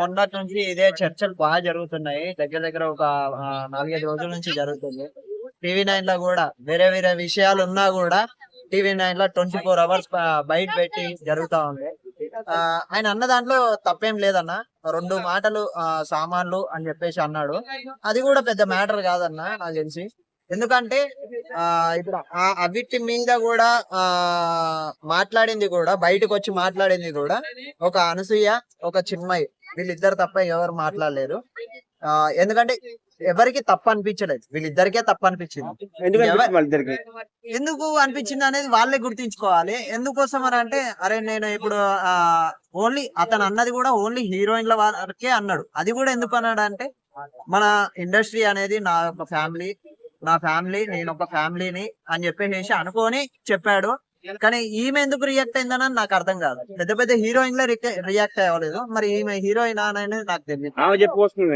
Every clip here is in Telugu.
మొన్నటి నుంచి ఇదే చర్చలు బాగా జరుగుతున్నాయి. దగ్గర దగ్గర ఒక నాలుగైదు రోజుల నుంచి జరుగుతుంది. టీవీ నైన్లో కూడా వేరే వేరే విషయాలు ఉన్నా కూడా టీవీ నైన్లో ట్వంటీ ఫోర్ అవర్స్ బయట పెట్టి జరుగుతా ఉంది. ఆయన అన్న దాంట్లో తప్పేం లేదన్న. రెండు మాటలు సామాన్లు అని చెప్పేసి అన్నాడు. అది కూడా పెద్ద మ్యాటర్ కాదన్న నాకు తెలిసి. ఎందుకంటే ఇప్పుడు ఆ అవిటి మీద కూడా ఆ మాట్లాడింది కూడా బయటకు వచ్చి మాట్లాడింది కూడా ఒక అనసూయ ఒక చిన్మయి. వీళ్ళిద్దరు తప్ప ఎవరు మాట్లాడలేరు. ఆ ఎందుకంటే ఎవరికి తప్పు అనిపించలేదు. వీళ్ళిద్దరికే తప్పు అనిపించింది. ఎందుకు అనిపించింది అనేది వాళ్ళే గుర్తించుకోవాలి. ఎందుకోసం అని అంటే అరే నేను ఇప్పుడు ఆ ఓన్లీ అతను అన్నది కూడా ఓన్లీ హీరోయిన్ల వరకే అన్నాడు. అది కూడా ఎందుకు అన్నాడు అంటే మన ఇండస్ట్రీ అనేది నా ఒక ఫ్యామిలీ నా ఫ్యామిలీ నేను ఒక ఫ్యామిలీని అని చెప్పేసి అనుకొని చెప్పాడు. కానీ ఈమె ఎందుకు రియాక్ట్ అయిందని నాకు అర్థం కాదు. పెద్ద పెద్ద హీరోయిన్లో రియాక్ట్ అవ్వలేదు. మరి ఈమె హీరోయిన్ అనేది నాకు తెలియదు.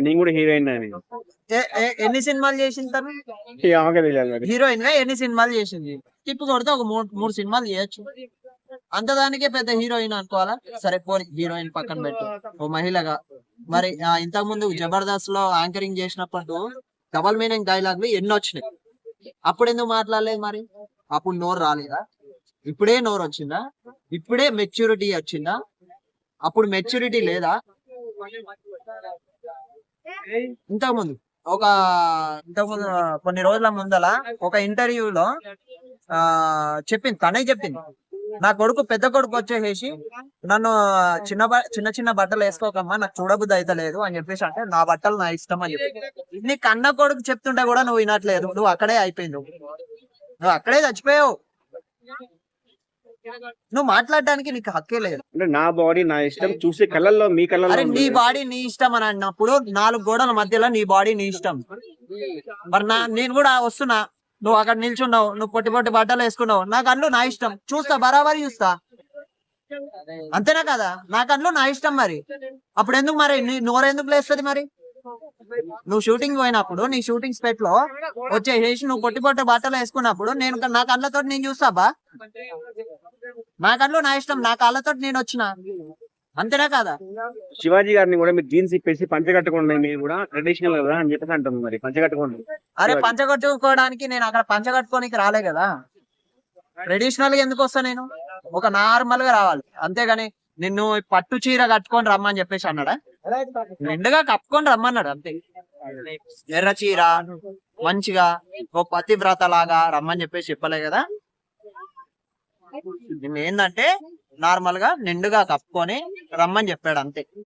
నేను కూడా హీరోయిన్ ఎన్ని సినిమాలు చేసిన తను? హీరోయిన్గా ఎన్ని సినిమాలు చేసింది? తిప్పు కొడితే ఒక మూడు మూడు సినిమాలు చేయొచ్చు. అంత దానికే పెద్ద హీరోయిన్ అనుకోవాలా? సరే పోనీ హీరోయిన్ పక్కన పెట్టు. ఓ మహిళగా. మరి ఇంతకు ముందు జబర్దస్త్లో యాంకరింగ్ చేసినప్పుడు డబల్ మీనింగ్ డైలాగ్ ఎన్ని వచ్చినాయి? అప్పుడు ఎందుకు మాట్లాడలేదు మరి? అప్పుడు నోరు రాలేదా? ఇప్పుడే నోరు వచ్చిందా? ఇప్పుడే మెచ్యూరిటీ వచ్చిందా? అప్పుడు మెచ్యూరిటీ లేదా? ఇంతకుముందు ఒక ఇంతకుముందు కొన్ని రోజుల ముందల ఒక ఇంటర్వ్యూలో ఆ చెప్పింది తనే చెప్పింది. నా కొడుకు పెద్ద కొడుకు వచ్చేసేసి నన్ను చిన్న చిన్న చిన్న బట్టలు వేసుకోకమ్మా నాకు చూడబుద్ధి అయితే లేదు అని చెప్పేసి అంటే నా బట్టలు నా ఇష్టం అని చెప్పి నీ కన్న కొడుకు చెప్తుంటే కూడా నువ్వు వినట్లేదు నువ్వు అక్కడే అయిపోయింది నువ్వు అక్కడే చచ్చిపోయావు. నువ్వు మాట్లాడడానికి నీకు హక్కే లేదు. అంటే నా బాడీ నా ఇష్టం చూసే కళ్ళల్లో మీ కళ్ళల్లో అరే నీ. బాడీ నీ ఇష్టం అని అన్నప్పుడు నాలుగు గోడల మధ్యలో నీ బాడీ నీ ఇష్టం. మరి నా నేను కూడా వస్తున్నా. నువ్వు అక్కడ నిల్చున్నావు నువ్వు పొట్టి పొట్టి బట్టలు వేసుకున్నావు. నా కళ్ళు నా ఇష్టం. చూస్తా బరాబరి చూస్తా. అంతేనా కదా? నా కళ్ళు నా ఇష్టం మరి. అప్పుడు ఎందుకు మరి? నీ నోరెందుకు లేస్తుంది మరి? నువ్వు షూటింగ్ పోయినప్పుడు నీ షూటింగ్ స్పెట్లో వచ్చేసి నువ్వు పొట్టి పొట్టి బట్టలు వేసుకున్నప్పుడు నేను నా కళ్ళతో నేను చూస్తా బా నా కళ్ళు నా ఇష్టం. నా కళ్ళతో నేను వచ్చిన. అంతేనా కదా? శివాజీ గారిని కూడా మీరు జీన్స్ ఇప్పేసి పంచ కట్టుకోండి మీరు కూడా ట్రెడిషనల్ కదా అని చెప్పేసి అంటుంది మరి పంచ కట్టుకోండి. అరే పంచ కట్టుకోవడానికి నేను అక్కడ పంచ కట్టుకోనికి రాలే కదా. ట్రెడిషనల్గా ఎందుకు వస్తా నేను? ఒక నార్మల్గా రావాలి. అంతేగాని నిన్ను పట్టు చీర కట్టుకొని రమ్మని చెప్పేసి అన్నాడా? నిండుగా కప్పుకొని రమ్మన్నాడు అంతే. ఎర్ర చీర మంచిగా ఓ పతివ్రత లాగా రమ్మని చెప్పేసి చెప్పలే కదా. ఏంటంటే నార్మల్గా నిండుగా కప్పుకొని రమ్మని చెప్పాడు అంతే.